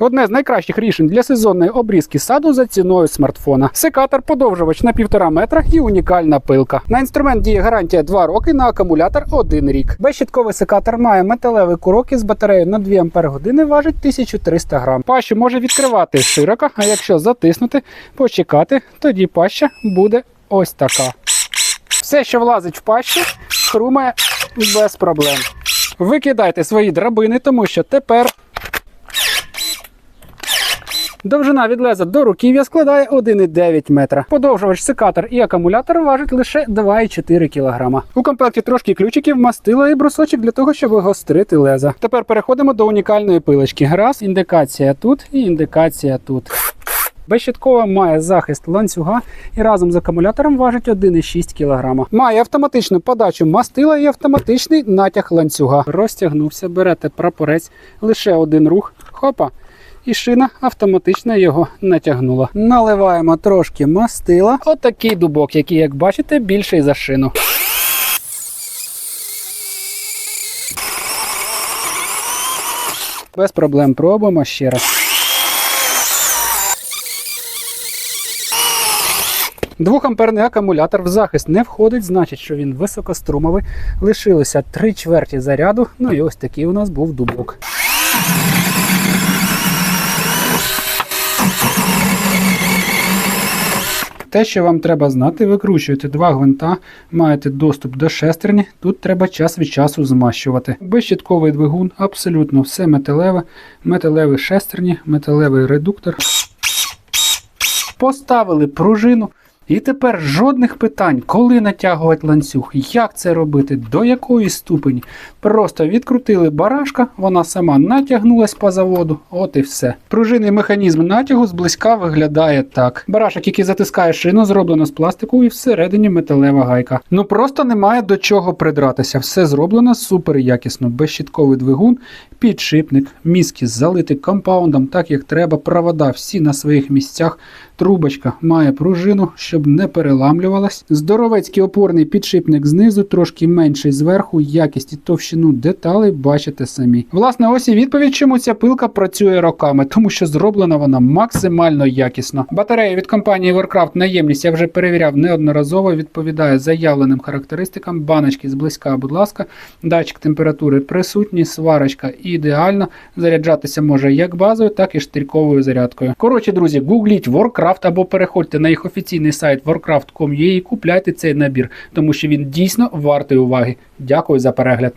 Одне з найкращих рішень для сезонної обрізки саду за ціною смартфона. Секатор подовжувач на півтора метра і унікальна пилка. На інструмент діє гарантія 2 роки, на акумулятор 1 рік. Безщітковий секатор має металевий курок із батареєю на 2 Ампер години, важить 1300 грам. Пащу може відкривати широко, а якщо затиснути, почекати, тоді паща буде ось така. Все, що влазить в пащу, хрумає без проблем. Викидайте свої драбини, тому що тепер Довжина від леза до руків'я складає 1,9 метра. Подовжувач секатор і акумулятор важить лише 2,4 кг. У комплекті трошки ключиків, мастила і брусочок для того, щоб гострити леза. Тепер переходимо до унікальної пилочки. Раз, індикація тут і індикація тут. Безщиткова має захист ланцюга і разом з акумулятором важить 1,6 кг. Має автоматичну подачу мастила і автоматичний натяг ланцюга. Розтягнувся, берете прапорець, лише один рух. Хопа. І шина автоматично його натягнула. Наливаємо трошки мастила. Отакий дубок, який, як бачите, більший за шину. Без проблем пробуємо ще раз. Двохамперний акумулятор в захист не входить, значить, що він високострумовий. Лишилося три чверті заряду. Ну і ось такий у нас був дубок. Те, що вам треба знати, викручуєте два гвинта, маєте доступ до шестерні. Тут треба час від часу змащувати. Безщітковий двигун, абсолютно все металеве, металеві шестерні, металевий редуктор. Поставили пружину. І тепер жодних питань, коли натягувати ланцюг, як це робити, до якої ступені. Просто відкрутили барашка, вона сама натягнулась по заводу, от і все. Пружинний механізм натягу зблизька виглядає так. Барашок, який затискає шину, зроблено з пластику і всередині металева гайка. Ну просто немає до чого придратися. Все зроблено супер якісно. Безщітковий двигун, підшипник, мізки залити компаундом, так як треба, провода всі на своїх місцях. Трубочка має пружину, щоб не переламлювалась. Здоровецький опорний підшипник знизу, трошки менший зверху, якість і товщину деталей бачите самі. Власне, ось і відповідь, чому ця пилка працює роками, тому що зроблена вона максимально якісно. Батарея від компанії Warcraft наємність я вже перевіряв неодноразово, відповідає заявленим характеристикам. Баночки зблизька, будь ласка, датчик температури присутній, сварочка ідеальна. Заряджатися може як базою, так і штирьковою зарядкою. Коротше, друзі, гугліть Warcraft або переходьте на їх офіційний сайт warcraft.com.ua і купляйте цей набір, тому що він дійсно вартий уваги. Дякую за перегляд.